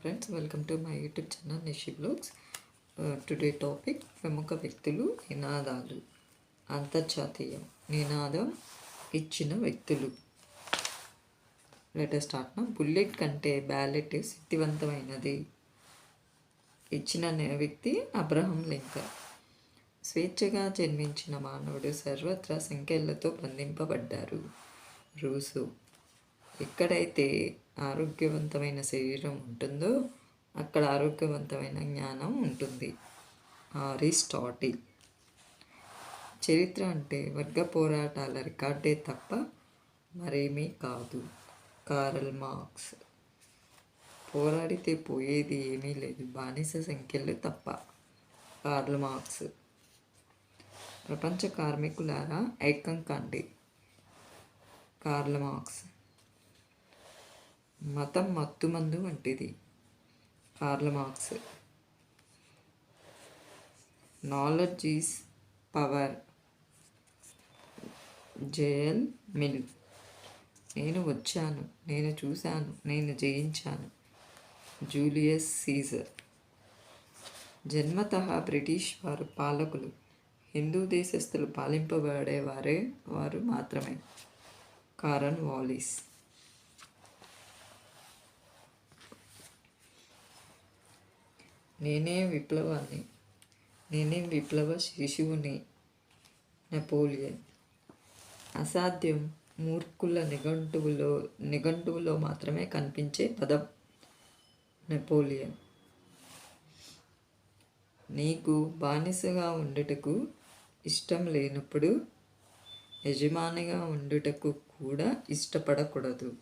Friends welcome to my YouTube channel Nishi blogs today topic ప్రముఖ వ్యక్తులు నినాదాలు. అంతర్జాతీయం నినాదం ఇచ్చిన వ్యక్తులు. లెటర్ స్టార్ట్ బుల్లెట్ కంటే బ్యాలెట్ శక్తివంతమైనది ఇచ్చిన వ్యక్తి అబ్రహం లింకన్. స్వేచ్ఛగా జన్మించిన మానవుడు సర్వత్రా సంఖ్యలతో బంధింపబడ్డారు. రూసు. ఎక్కడైతే ఆరోగ్యవంతమైన శరీరం ఉంటుందో అక్కడ ఆరోగ్యవంతమైన జ్ఞానం ఉంటుంది. అరిస్టాటిల్. చరిత్ర అంటే వర్గ పోరాటాల రికార్డే తప్ప మరేమీ కాదు. Karl Marx. పోరాడితే పోయేది ఏమీ లేదు. బానిస సంఖ్యలు తప్ప. Karl Marx. ప్రపంచ కార్మికులారా? ఐకం కండి కార్ల్ మార్క్స్. మతం మత్తుమందు వంటిది. Karl Marx. Knowledge is power. J L Mill. నేను వచ్చాను. నేను చూశాను. నేను జయించాను. Julius Caesar. జన్మత బ్రిటిష్ వారు పాలకులు. హిందూ దేశస్థులు పాలింపబడేవారే వారు మాత్రమే. కారన్ వాలీస్. నేనే విప్లవాన్ని నేనే విప్లవ శిశువుని నెపోలియన్. అసాధ్యం మూర్ఖుల నిఘంటువులో నిఘంటువులో మాత్రమే కనిపించే పదం నెపోలియన్. నీకు బానిసగా ఉండుటకు ఇష్టం లేనప్పుడు యజమానిగా ఉండుటకు కూడా ఇష్టపడకూడదు.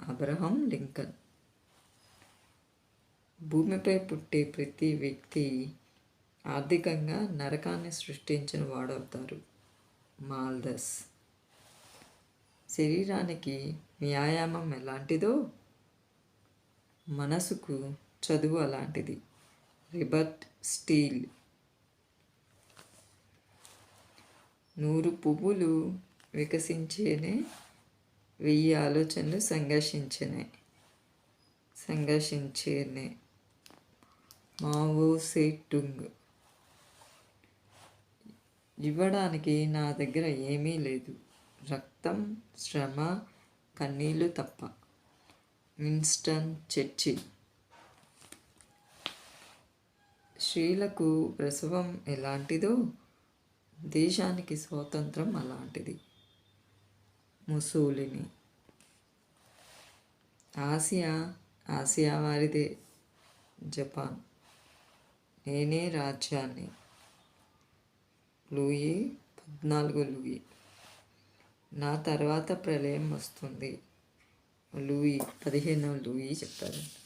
Abraham Lincoln. భూమిపై పుట్టే ప్రతి వ్యక్తి ఆర్థికంగా నరకాన్ని సృష్టించిన వాడవుతారు. మాల్దస్. శరీరానికి వ్యాయామం ఎలాంటిదో? మనసుకు చదువు అలాంటిది. Robert Steele. నూరు పువ్వులు వికసించేనే వెయ్యి ఆలోచనలు సంఘర్షించనే సంఘర్షించేనే. మావో సేటుంగ్ ఇవ్వడానికి నా దగ్గర ఏమీ లేదు. రక్తం శ్రమ కన్నీళ్ళు తప్ప. Winston Churchill. స్త్రీలకు ప్రసవం ఎలాంటిదో దేశానికి స్వాతంత్రం అలాంటిది. ముసూలిని. ఆసియా ఆసియా వారిదే. జపాన్. నేనే రాజ్యాన్ని. లూయి పద్నాలుగు లూయి. నా తర్వాత ప్రళయం వస్తుంది. లూయి పదిహేనవ లూయి చెప్తారు.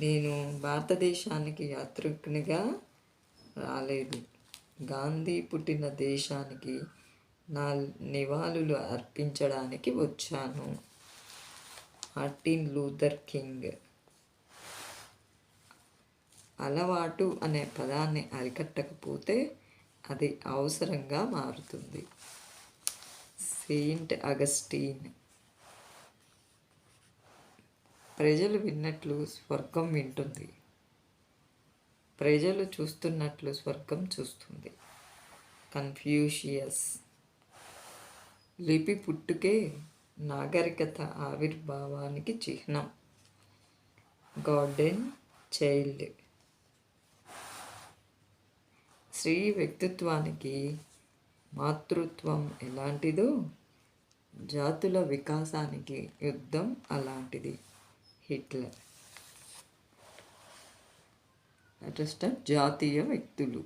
నేను భారతదేశానికి యాత్రికునిగా రాలేదు. గాంధీ పుట్టిన దేశానికి నా నివాళులు అర్పించడానికి వచ్చాను. Martin Luther King. అలవాటు అనే పదాన్ని అరికట్టకపోతే అది అవసరంగా మారుతుంది. Saint Augustine. ప్రజలు విన్నట్లు స్వర్గం వింటుంది. ప్రజలు చూస్తున్నట్లు స్వర్గం చూస్తుంది. కన్ఫ్యూషియస్. లిపి పుట్టుకే నాగరికత ఆవిర్భావానికి చిహ్నం. Gordon Childe. స్త్రీ వ్యక్తిత్వానికి మాతృత్వం ఎలాంటిదో జాతుల వికాసానికి యుద్ధం అలాంటిది. హిట్లర్. అటెస్ట్ జాతీయ వ్యక్తులు.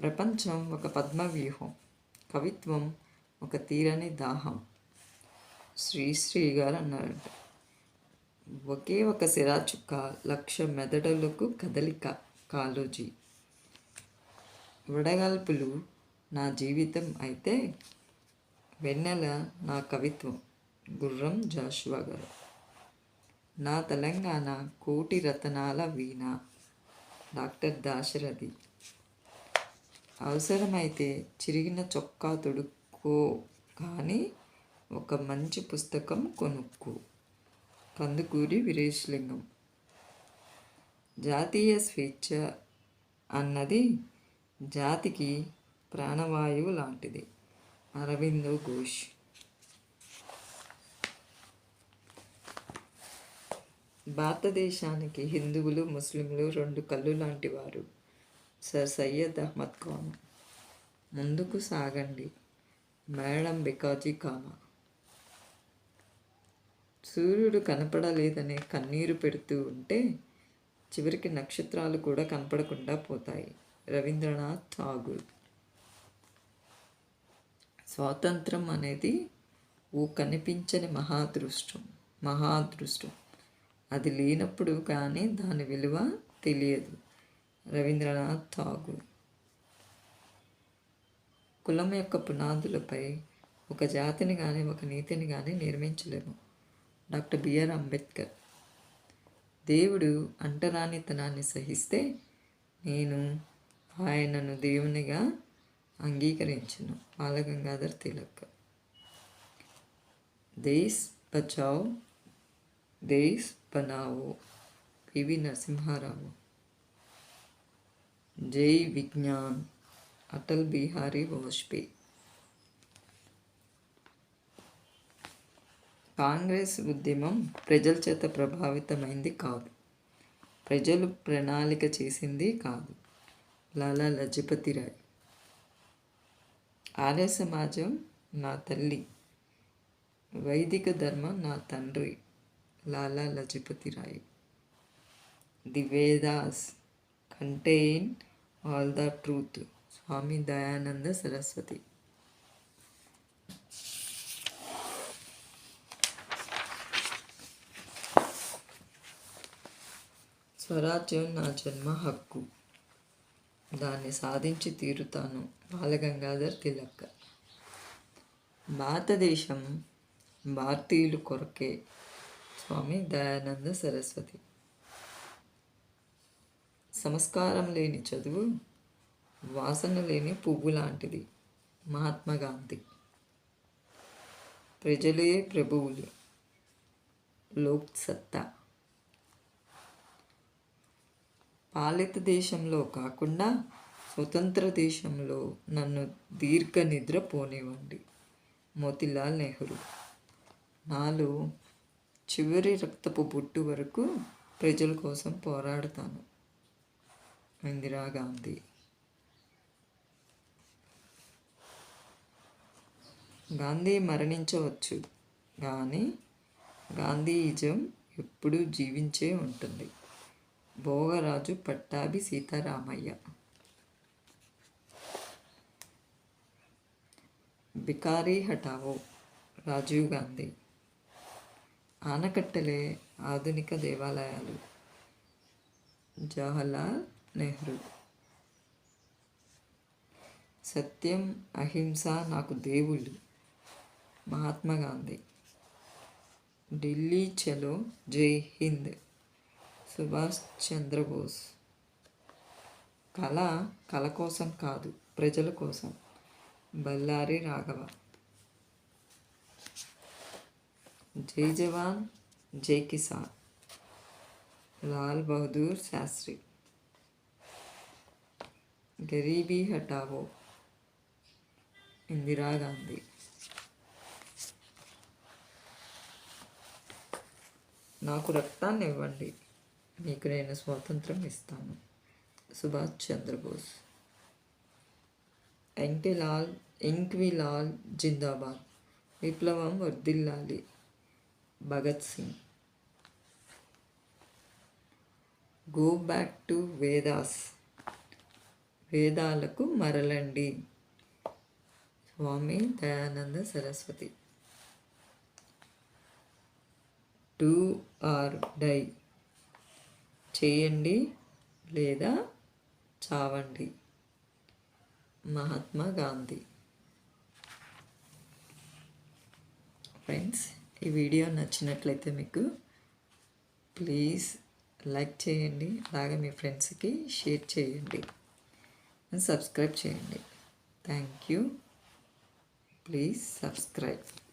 ప్రపంచం ఒక పద్మవ్యూహం. కవిత్వం ఒక తీరని దాహం. శ్రీశ్రీ గారు అన్నారంట ఒకే ఒక సిరాచుక్క లక్ష మెదడులకు కదలిక కాలోజీ. వడగాల్పులు నా జీవితం అయితే వెన్నెల నా కవిత్వం. గుర్రం జాషువా గారు. నా తెలంగాణ కోటి రతనాల వీణ. డాక్టర్ దాశరథి. అవసరమైతే చిరిగిన చొక్కా తొడుక్కు కానీ ఒక మంచి పుస్తకం కొనుక్కో. కందుకూరి వీరేశలింగం. జాతీయ స్వేచ్ఛ అన్నది జాతికి ప్రాణవాయువు లాంటిది. అరవిందో ఘోష్. భారతదేశానికి హిందువులు ముస్లింలు రెండు కళ్ళు లాంటి వారు. సర్ సయ్యద్ అహ్మద్ ఖాన్. ముందుకు సాగండి. మేడం బికాజీ కామ. సూర్యుడు కనపడలేదనే కన్నీరు పెడుతూ ఉంటే చివరికి నక్షత్రాలు కూడా కనపడకుండా పోతాయి. రవీంద్రనాథ్ ఠాగూర్. స్వాతంత్రం అనేది ఓ కనిపించని మహాదృష్టం. మహాదృష్టం. అది లేనప్పుడు కానీ దాని విలువ తెలియదు. రవీంద్రనాథ్ ఠాగూర్. కులం యొక్క పునాదులపై ఒక జాతిని కానీ ఒక నీతిని కానీ నిర్మించలేము. డాక్టర్ బిఆర్ అంబేద్కర్ దేవుడు అంటరానితనాన్ని సహిస్తే నేను ఆయనను దేవునిగా అంగీకరించను. బాలగంగాధర్ తిలక్ దేశ్ బచావ్ దేశ్ బనావో పివి నరసింహారావు జై విజ్ఞాన్. అటల్ బిహారీ వాజ్పేయి. కాంగ్రెస్ ఉద్యమం ప్రజల చేత ప్రభావితమైంది కాదు. ప్రజలు ప్రణాళిక చేసింది కాదు. లాలా లజపతి రాయ్. ఆర్య సమాజం నా తల్లి వైదిక ధర్మం నా తండ్రి Lala Lajpat Rai. The Vedas contain all the truth. Swami Dayananda Saraswati. స్వరాజ్యం నా జన్మ హక్కు. దాన్ని సాధించి తీరుతాను బాలగంగాధర్ తిలక్. భారతదేశం భారతీయులు కొరకే స్వామి దయానంద సరస్వతి. సంస్కారం లేని చదువు వాసన లేని పువ్వు లాంటిది. మహాత్మా గాంధీ. ప్రజలే ప్రభువులు. లోక్ సత్తా పాలిత దేశంలో కాకుండా స్వతంత్ర దేశంలో నన్ను దీర్ఘ నిద్ర పోనివ్వండి. మోతిలాల్ నెహ్రూ. నాలో చివరి రక్తపు బొట్టు వరకు ప్రజల కోసం పోరాడతాను. ఇందిరాగాంధీ. గాంధీ మరణించవచ్చు. కానీ గాంధీయిజం ఎప్పుడూ జీవించే ఉంటుంది. భోగరాజు పట్టాభి సీతారామయ్య. బికారీ హఠావో రాజీవ్ గాంధీ. ఆనకట్టలే ఆధునిక దేవాలయాలు. జవహర్లాల్ నెహ్రూ. సత్యం అహింస నాకు దేవుళ్ళు. మహాత్మా గాంధీ. ఢిల్లీ చలో జై హింద్. సుభాష్ చంద్రబోస్. కళ కళ కోసం కాదు ప్రజల కోసం. బల్లారి రాఘవ. జై జవాన్ జై కిసాన్. లాల్ బహదూర్ శాస్త్రి. గరీబీ హటావో ఇందిరాగాంధీ నాకు రక్తాన్ని ఇవ్వండి మీకు నేను స్వాతంత్రం ఇస్తాను. సుభాష్ చంద్రబోస్. ఎంకిలాల్ ఎంక్విలాల్ జిందాబాద్. విప్లవం వర్దిల్లాలి Bhagat Singh. Go back to Vedas. వేదాలకు మరలండి. Swami Dayananda Saraswati. Do or die. చేయండి లేదా చావండి. మహాత్మా గాంధీ. ఫ్రెండ్స్ ఈ వీడియో నచ్చినట్లయితే మీకు ప్లీజ్ లైక్ చేయండి అలాగే మీ ఫ్రెండ్స్కి షేర్ చేయండి. సబ్స్క్రైబ్ చేయండి. Thank you. Please subscribe.